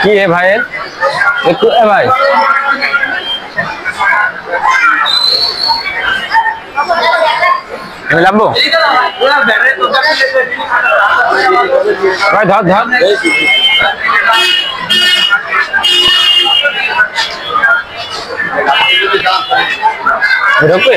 কি হে ভাইয়ের একটু এ ভাই। লাভবো ভাই ধর ধর। ঢুকবে?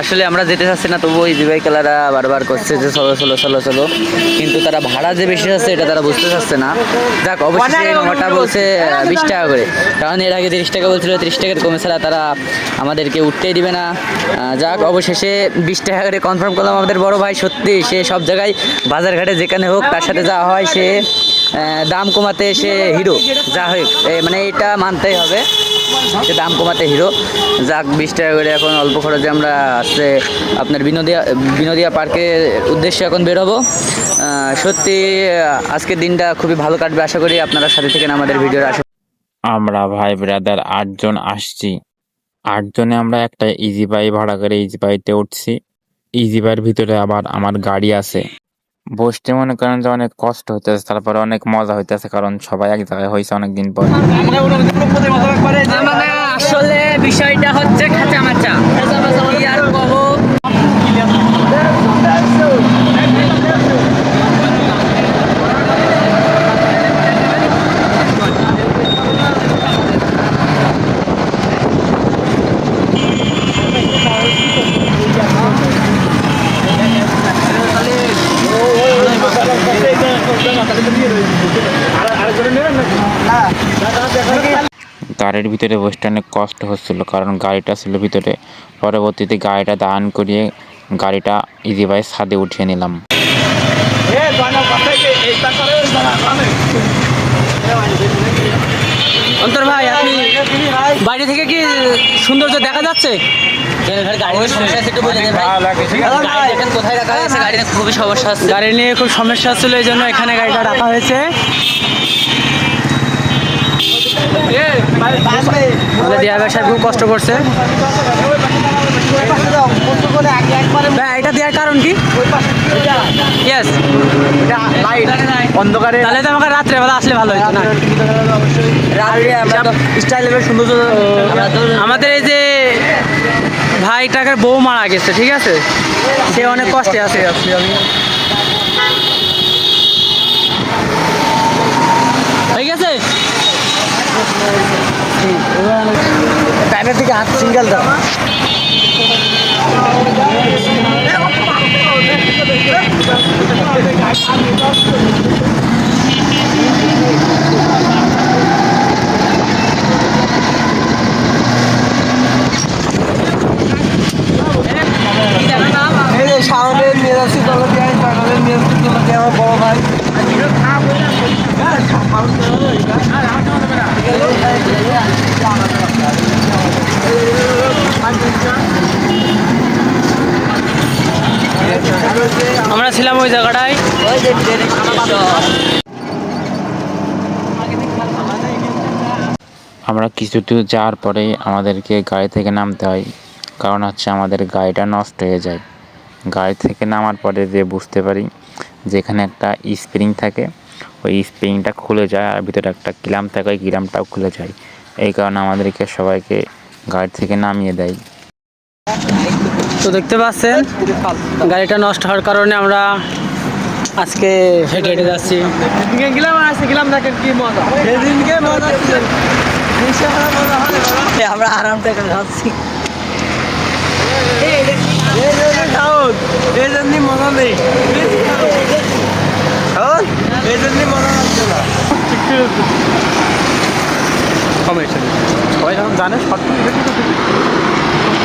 আসলে আমরা যেতে চাচ্ছি না তবু এই জিবাই খেলারা বারবার করছে যে চলো চলো চলো চলো। কিন্তু তারা ভাড়া যে বেশি যাচ্ছে এটা তারা বুঝতে চাচ্ছে না। যাক অবশ্যই মামাটা বলছে বিশ টাকা করে। কারণ এর আগে তিরিশ টাকা বলছিল তিরিশ টাকার কমে ছাড়া তারা আমাদেরকে উঠতেই দিবে না। যাক অবশেষে বিশ টাকা করে কনফার্ম করলাম আমাদের বড় ভাই। সত্যি সে সব জায়গায় বাজারঘাটে যেখানে হোক তার সাথে যাওয়া হয় সে দাম কমাতে সে হিরো। যা হোক মানে এটা মানতেই হবে। দাম কমাতে হিরো যাক বিশ টাকা করে এখন অল্প খরচে আমরা আসছে আপনার বিনোদিয়া বিনোদিয়া পার্কের উদ্দেশ্যে এখন বেরোবো। আহ, সত্যি আজকের দিনটা খুবই ভালো কাটবে। আশা করি আপনারা সাথে থেকে আমাদের ভিডিওর আশা আমরা ভাই ব্রাদার আটজন আসছি। আটজনে আমরা একটা ইজি বাই ভাড়া করে ইজি বাইতে উঠছি। ইজি বাইয়ের ভিতরে আবার আমার গাড়ি আছে। বসতে মনে করেন যে অনেক কষ্ট হইতেছে তারপরে অনেক মজা হইতেছে কারণ সবাই এক জায়গায় হয়েছে অনেকদিন পর। বিষয়টা হচ্ছে খাঁচা মাচা কি আর কব গাড়ির ভিতরে বসতে অনেক কষ্ট হচ্ছিল কারণ গাড়িটা ছিল ভিতরে। পরবর্তীতে গাড়িটা দান করিয়ে গাড়িটা ইজি বাই ছাদে উঠিয়ে নিলাম। অন্তর ভাই আপনি বাইরে থেকে কি সৌন্দর্য দেখা যাচ্ছে? গাড়ি নিয়ে খুব সমস্যা ছিল এই জন্য এখানে গাড়িটা রাখা হয়েছে। ড্রাইভার সাহেব খুব কষ্ট করছে। এটা দেওয়ার কারণ কি? ইয়েস অন্ধকারে তাহলে তো আমাকে রাত্রেবেলা আসলে ভালো হতো না। আমাদের এই যে ভাইটাকে বউ মারা গেছে ঠিক আছে? সে অনেক কষ্টে আছে। হয়ে গেছে টাইমের দিকে হাত সিঙ্গেল দাও এই যে সামনে নিয়ে যাচ্ছি তলা দিয়ে সকালে নিয়ে যাচ্ছি তলা দিয়ে আমার বড় ভাই আমরা ছিলাম ওই জায়গাটায়। আমরা কিছু দূর যাওয়ার পরেই আমাদেরকে গাড়ি থেকে নামতে হয়, কারণ হচ্ছে আমাদের গাড়িটা নষ্ট হয়ে যায়। গাড়ি থেকে নামার পরে যে বুঝতে পারি যেখানে একটা স্প্রিং থাকে, ওই স্প্রিংটা খুলে যায় আর ভিতরে একটা কিলাম থাকে, ওই কিলামটাও খুলে যায়। এই কারণে আমাদেরকে সবাইকে গাড়ি থেকে নামিয়ে দেয়। তো দেখতে পাচ্ছেন গাড়িটা নষ্ট হওয়ার কারণে আমরা আজকে হেঁটে হেঁটে যাচ্ছি। গেলাম আসতে গেলাম দেখেন কি মজা। আমরা আরাম খাচ্ছি এই মজা নেই। এই জন্য মজা লাগছে না। সবাই যখন জানে শর্ট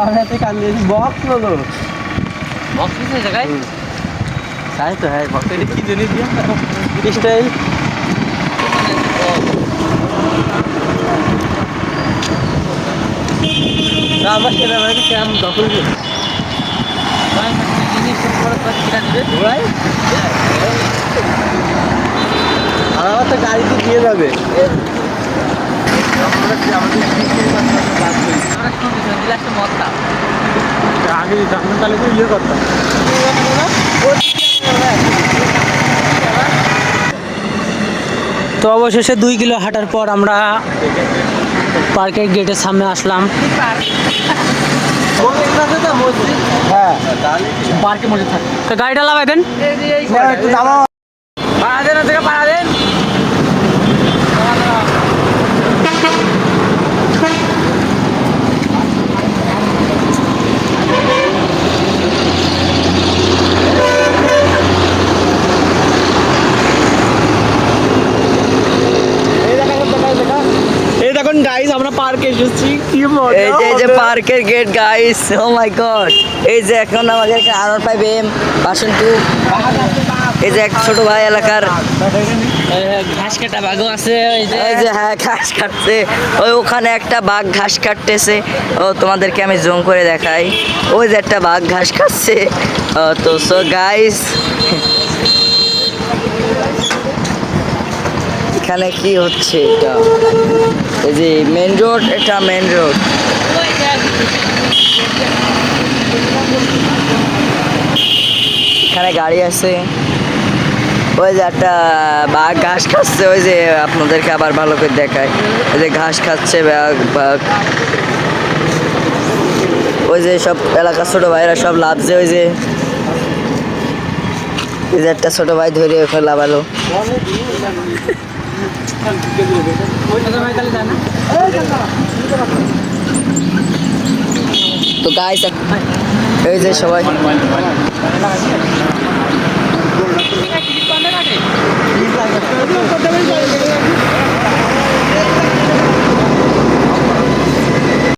তো বক্স হলো বক্স কিসে জায়গায়? তাই তো হ্যাঁ বক্স কি জিনিস দিয়ে স্টাইল আমার দখল আর আমার তো গাড়িতে দিয়ে যাবে। আগে জানতাম তাহলে তো ইয়ে করতাম। তো অবশেষে দুই কিলো হাঁটার পর আমরা পার্কের গেটের সামনে আসলাম। হ্যাঁ। তো গাড়িটা লাগাই দেন পাড়া দেন থেকে পাড়া দেন এই দেখুন গাইস আমরা পার্কে এসেছি। কি মজা এই যে এই যে পার্কের gate guys oh my god এই যে এখন আমাদের আনার পাইবে এম পার্সেন্ট টু এই যে এক ছোট ভাই এলাকার। ঘাস কাটা বাঘও আছে এই যে। এই যে হ্যাঁ ঘাস কাটছে। ওই ওখানে একটা বাঘ ঘাস কাটতেছে। ও তোমাদেরকে আমি জুম করে দেখাই। ওই যে একটা বাঘ ঘাস খাচ্ছে ও, তো সো গাইস এখানে কি হচ্ছে এটা? এই যে মেন রোড এটা মেন রোড এখানে গাড়ি আছে। ওই যে একটা বাঘ ঘাস খাচ্ছে, ওই যে আপনাদেরকে আবার ভালো করে দেখায় ওই যে ঘাস খাচ্ছে বাঘ বাঘ ওই যে সব এলাকার ছোট ভাইরা সব লাভছে ওই যে। একটা ছোট ভাই ধরে ওখানে লাভালো তো গাইস এই যে সবাই।